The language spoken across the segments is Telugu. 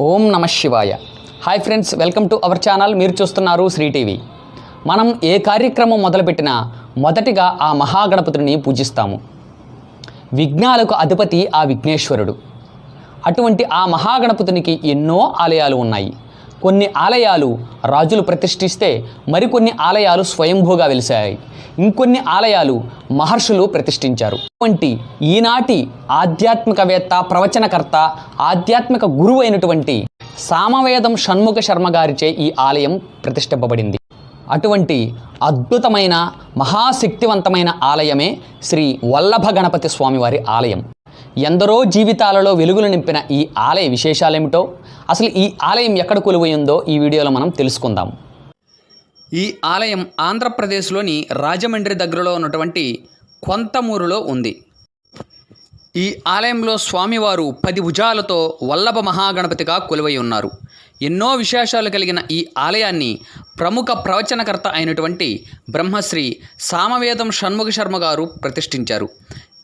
ఓం నమ శివాయ. Hi friends welcome to our channel మీరు చూస్తున్నారు శ్రీటీవీ మనం ఏ కార్యక్రమం మొదలుపెట్టినా మొదటిగా ఆ మహాగణపతిని పూజిస్తాము. విఘ్నాలకు అధిపతి ఆ విఘ్నేశ్వరుడు. అటువంటి ఆ మహాగణపతునికి ఎన్నో ఆలయాలు ఉన్నాయి. కొన్ని ఆలయాలు రాజులు ప్రతిష్ఠిస్తే మరికొన్ని ఆలయాలు స్వయంభూగా వెలిశాయి. ఇంకొన్ని ఆలయాలు మహర్షులు ప్రతిష్ఠించారు. వంటి ఈనాటి ఆధ్యాత్మికవేత్త ప్రవచనకర్త ఆధ్యాత్మిక గురువు అయినటువంటి సామవేదం షణ్ముఖ శర్మ గారిచే ఈ ఆలయం ప్రతిష్ఠింపబడింది. అటువంటి అద్భుతమైన మహాశక్తివంతమైన ఆలయమే శ్రీ వల్లభ గణపతి స్వామివారి ఆలయం. ఎందరో జీవితాలలో వెలుగులు నింపిన ఈ ఆలయ విశేషాలేమిటో అసలు ఈ ఆలయం ఎక్కడ కొలువైందో ఈ వీడియోలో మనం తెలుసుకుందాం. ఈ ఆలయం ఆంధ్రప్రదేశ్లోని రాజమండ్రి దగ్గరలో ఉన్నటువంటి కొంతమూరులో ఉంది. ఈ ఆలయంలో స్వామివారు పది భుజాలతో వల్లభ మహాగణపతిగా కొలువై ఉన్నారు. ఎన్నో విశేషాలు కలిగిన ఈ ఆలయాన్ని ప్రముఖ ప్రవచనకర్త అయినటువంటి బ్రహ్మశ్రీ సామవేదం షణ్ముఖ శర్మ గారు ప్రతిష్ఠించారు.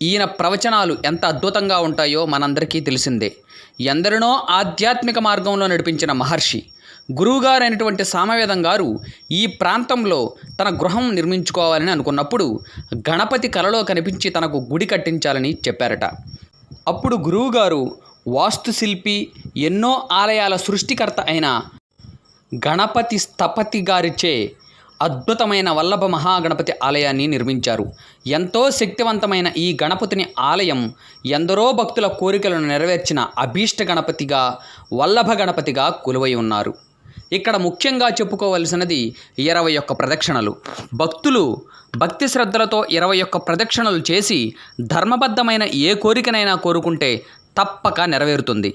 ఈయన ప్రవచనాలు ఎంత అద్భుతంగా ఉంటాయో మనందరికీ తెలిసిందే. ఎందరినో ఆధ్యాత్మిక మార్గంలో నడిపించిన మహర్షి గురువుగారైనటువంటి సామవేదం గారు ఈ ప్రాంతంలో తన గృహం నిర్మించుకోవాలని అనుకున్నప్పుడు గణపతి కలలో కనిపించి తనకు గుడి కట్టించాలని చెప్పారట. అప్పుడు గురువుగారు వాస్తుశిల్పి ఎన్నో ఆలయాల సృష్టికర్త అయిన గణపతి స్థపతి గారిచే అద్భుతమైన వల్లభ మహాగణపతి ఆలయాన్ని నిర్మించారు. ఎంతో శక్తివంతమైన ఈ గణపతిని ఆలయం ఎందరో భక్తుల కోరికలను నెరవేర్చిన అభీష్ట గణపతిగా వల్లభ గణపతిగా కొలువై ఉన్నారు. ఇక్కడ ముఖ్యంగా చెప్పుకోవలసినది ఇరవై ఒక్క ప్రదక్షిణలు. భక్తులు భక్తి శ్రద్ధలతో ఇరవై ఒక్క ప్రదక్షిణలు చేసి ధర్మబద్ధమైన ఏ కోరికనైనా కోరుకుంటే తప్పక నెరవేరుతుంది.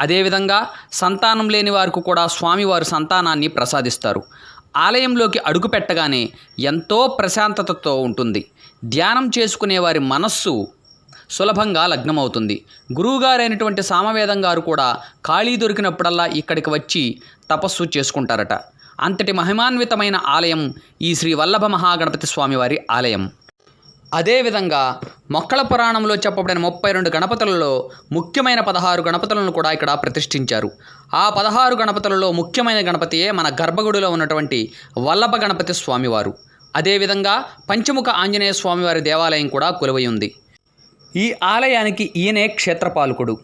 అదేవిధంగా సంతానం లేని వారికి కూడా స్వామివారు సంతానాన్ని ప్రసాదిస్తారు. ఆలయంలోకి అడుగు పెట్టగానే ఎంతో ప్రశాంతతతో ఉంటుంది. ధ్యానం చేసుకునే వారి మనస్సు సులభంగా లగ్నమవుతుంది. గురువుగారైనటువంటి సామవేదం గారు కూడా ఖాళీ దొరికినప్పుడల్లా ఇక్కడికి వచ్చి తపస్సు చేసుకుంటారట. అంతటి మహిమాన్వితమైన ఆలయం ఈ శ్రీ వల్లభ మహాగణపతి స్వామివారి ఆలయం. అదేవిధంగా మొక్కల పురాణంలో చెప్పబడిన ముప్పై రెండు గణపతులలో ముఖ్యమైన పదహారు గణపతులను కూడా ఇక్కడ ప్రతిష్ఠించారు. ఆ పదహారు గణపతులలో ముఖ్యమైన గణపతియే మన గర్భగుడిలో ఉన్నటువంటి వల్లభ గణపతి స్వామివారు. అదేవిధంగా పంచముఖ ఆంజనేయ స్వామివారి దేవాలయం కూడా కొలువై ఉంది. ఈ ఆలయానికి ఈయనే క్షేత్రపాలకుడు.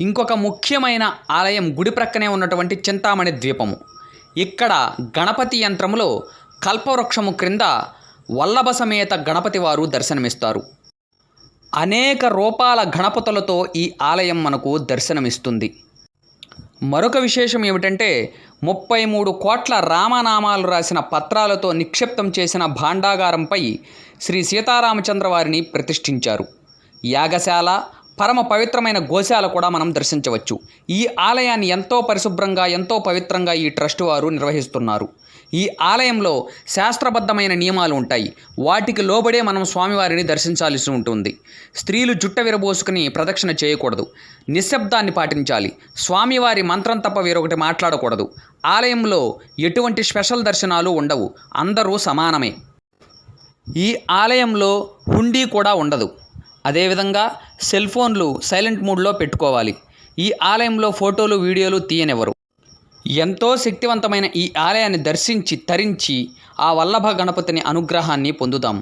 ఇంకొక ముఖ్యమైన ఆలయం గుడి ప్రక్కనే ఉన్నటువంటి చింతామణి ద్వీపము. ఇక్కడ గణపతి యంత్రములో కల్పవృక్షము క్రింద వల్లభ సమేత గణపతి వారు దర్శనమిస్తారు. అనేక రూపాల గణపతులతో ఈ ఆలయం మనకు దర్శనమిస్తుంది. మరొక విశేషం ఏమిటంటే ముప్పై మూడు కోట్ల రామనామాలు రాసిన పత్రాలతో నిక్షిప్తం చేసిన భాండాగారంపై శ్రీ సీతారామచంద్ర వారిని ప్రతిష్ఠించారు. యాగశాల పరమ పవిత్రమైన గోశాల కూడా మనం దర్శించవచ్చు. ఈ ఆలయాన్ని ఎంతో పరిశుభ్రంగా ఎంతో పవిత్రంగా ఈ ట్రస్ట్ వారు నిర్వహిస్తున్నారు. ఈ ఆలయంలో శాస్త్రబద్ధమైన నియమాలు ఉంటాయి. వాటికి లోబడే మనం స్వామివారిని దర్శించాల్సి ఉంటుంది. స్త్రీలు జుట్ట విరబోసుకుని ప్రదక్షిణ చేయకూడదు. నిశ్శబ్దాన్ని పాటించాలి. స్వామివారి మంత్రం తప్ప వేరొకటి మాట్లాడకూడదు. ఆలయంలో ఎటువంటి స్పెషల్ దర్శనాలు ఉండవు. అందరూ సమానమే. ఈ ఆలయంలో హుండీ కూడా ఉండదు. అదేవిధంగా సెల్ ఫోన్లు సైలెంట్ మూడ్లో పెట్టుకోవాలి. ఈ ఆలయంలో ఫోటోలు వీడియోలు తీయనివ్వరు. ఎంతో శక్తివంతమైన ఈ ఆలయాన్ని దర్శించి తరించి ఆ వల్లభ గణపతిని అనుగ్రహాన్ని పొందుదాం.